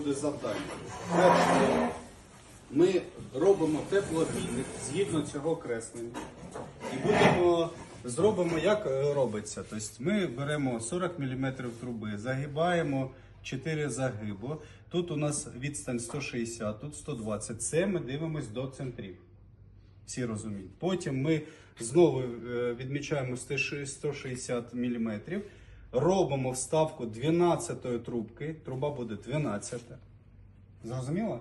буде завдання. Перше, ми робимо теплообмінник згідно цього креслення. І будемо зробимо, як е, робиться. Тобто ми беремо 40 мм труби, загибаємо 4 загибу. Тут у нас відстань 160, тут 120. Це ми дивимось до центрів. Всі розуміють. Потім ми знову е, відмічаємо 160 мм, робимо вставку 12 трубки. Труба буде 12. Зрозуміло?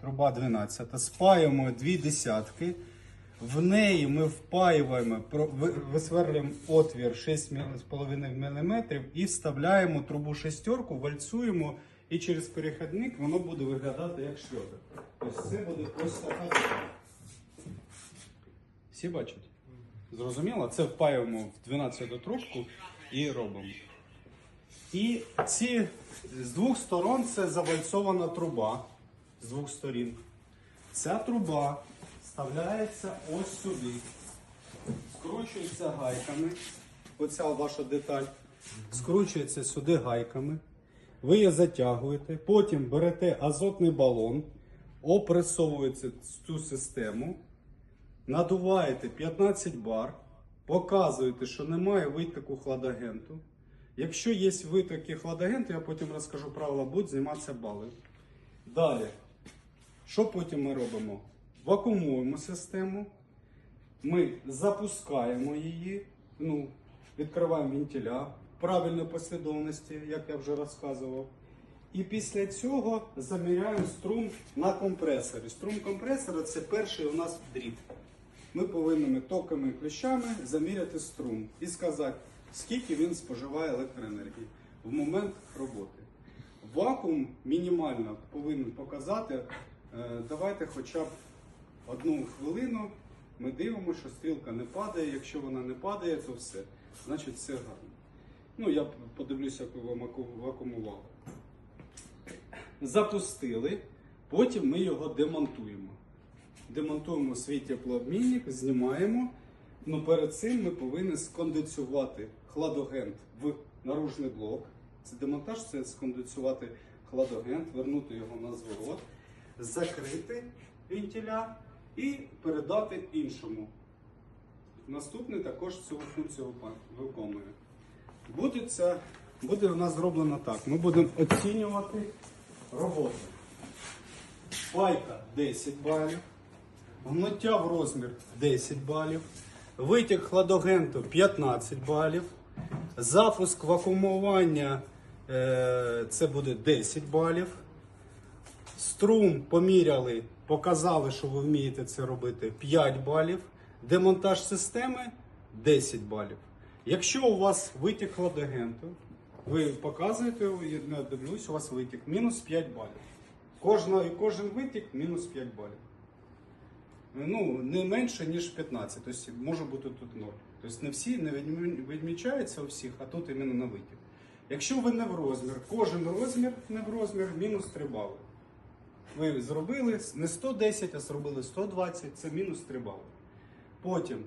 Труба 12. Спаємо дві десятки. В неї ми впаюємо, висверлюємо отвір 6,5 мм і вставляємо трубу шестерку, вальцуємо, і через перехідник воно буде виглядати як шльотер. Тобто це буде ось така. Всі бачать? Зрозуміло? Це впаюємо в 12 трубку і робимо. І ці з двох сторон це завальцована труба. З двох сторін. Ця труба вставляється ось сюди. Скручується гайками. Оця ваша деталь. Скручується сюди гайками. Ви її затягуєте. Потім берете азотний балон, опресовуєте цю систему. Надуваєте 15 бар, показуєте, що немає витоку хладагенту. Якщо є витоки хладагенту, я потім розкажу правила, будуть зніматися бали. Далі, що потім ми робимо? Вакуумуємо систему, ми запускаємо її, ну, відкриваємо вентиля в правильній послідовності, як я вже розказував. І після цього заміряємо струм на компресорі. Струм компресора це перший у нас дріт. Ми повинні токами і клещами заміряти струм і сказати, скільки він споживає електроенергії в момент роботи. Вакуум мінімально повинен показати. е, Давайте хоча б одну хвилину. Ми дивимося, що стрілка не падає. Якщо вона не падає, то все. Значить все гарно. Ну, я подивлюся, як вакуумували. Запустили, потім ми його демонтуємо. Демонтуємо свій теплообмінник, знімаємо. Ну, перед цим ми повинні сконденсувати хладагент в наружний блок. Це демонтаж, це сконденсувати хладагент, вернути його на зворот, закрити вентиля і передати іншому. Наступний також цю функцію виконує. Буде, це, буде у нас так. Ми будемо оцінювати роботу. Пайка 10 балів. Гноття в розмір 10 балів. Витік хладагенту 15 балів. Запуск вакуумування е, це буде 10 балів. Струм поміряли, показали, що ви вмієте це робити 5 балів. Демонтаж системи 10 балів. Якщо у вас витік хладагенту, ви показуєте, я дивлюсь, у вас витік мінус 5 балів. Кожна, кожен витік мінус 5 балів. Ну, не менше, ніж 15. Тобто може бути тут 0. Тобто не всі не відмі- відмічаються у всіх, а тут іменно на витік. Якщо ви не в розмір, кожен розмір не в розмір, мінус 3 бали. Ви зробили не 110, а зробили 120, це мінус 3 бали. Потім,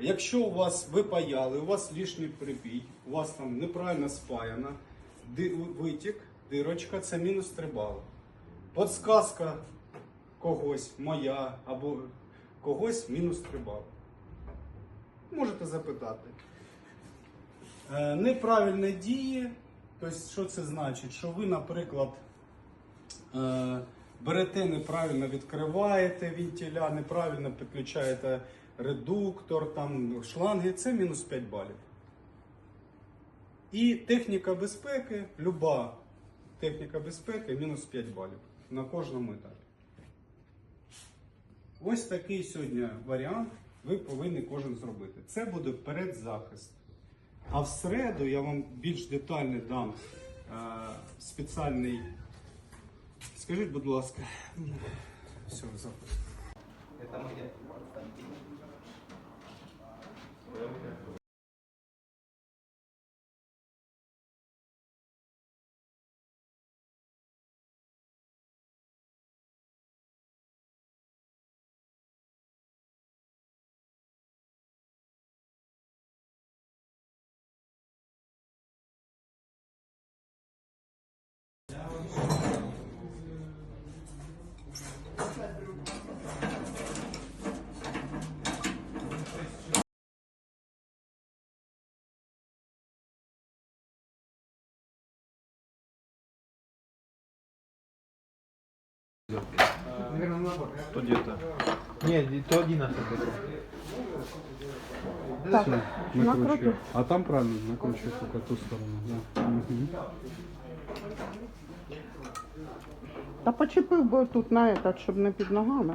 якщо у вас ви паяли, у вас лишній припій, у вас там неправильно спаяна, витік, дирочка, це мінус 3 бали. Подсказка когось, моя або когось мінус 3 бали. Можете запитати. Е, Неправильні дії, тобто, що це значить? Що ви, наприклад, е, берете неправильно відкриваєте вентиля, неправильно підключаєте редуктор, там, шланги, це мінус 5 балів. І техніка безпеки, люба техніка безпеки, мінус 5 балів на кожному етапі. Ось такий сьогодні варіант ви повинні кожен зробити. Це буде передзахист. А в середу я вам більш детально дам е, спеціальний. Скажіть, будь ласка, все, запис. Это мы То где-то. Ні, то 11. Так, Все, накручу. А там правильно накручу только ту сторону. Да. Мгм. Та почепив би тут на этот, щоб не під ногами.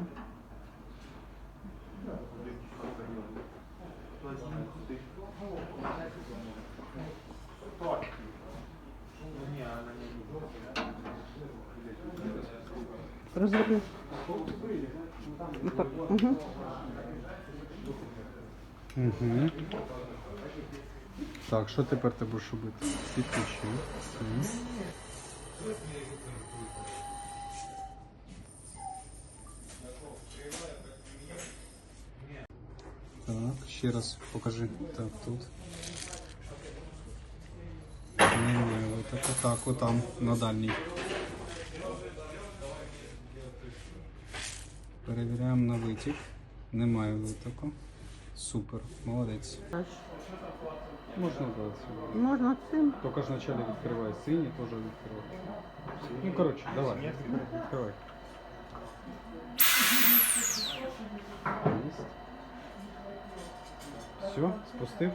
Розверни. Так, угу. Угу. Так, що тепер ти будеш робити? Підключи. Все. Так, ще раз покажи. Так, тут. Ні, ні, отак, отак, отам, на дальній. Перевіряємо на витік. Немає витоку. Супер, молодець. Можна дати. Можна цим. Только ж вначале відкривай синій, теж відкривай. Ну, коротше, давай, відкривай. Есть. Все, спустив.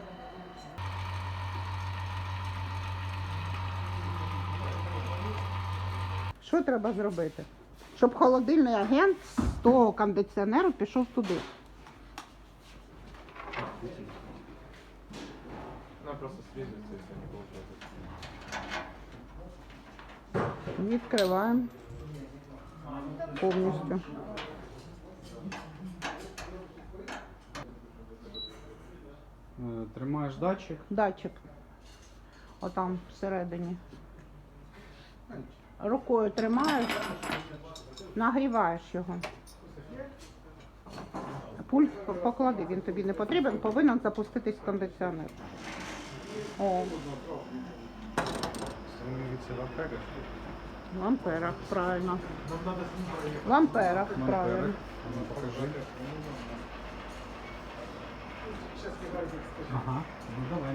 Що треба зробити? Щоб холодильний агент з того кондиціонеру пішов туди. Вона просто срізується все не виходить. Відкриваємо повністю. Е, Тримаєш датчик. Датчик. Отам всередині. Рукою тримаєш, нагріваєш його. Пульт поклади, він тобі не потрібен, повинен запуститись кондиціонер. О, в амперах. правильно. В амперах, правильно. Ага, ну давай.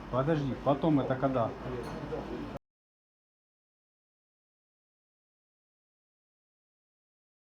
Подожди. Потом это когда?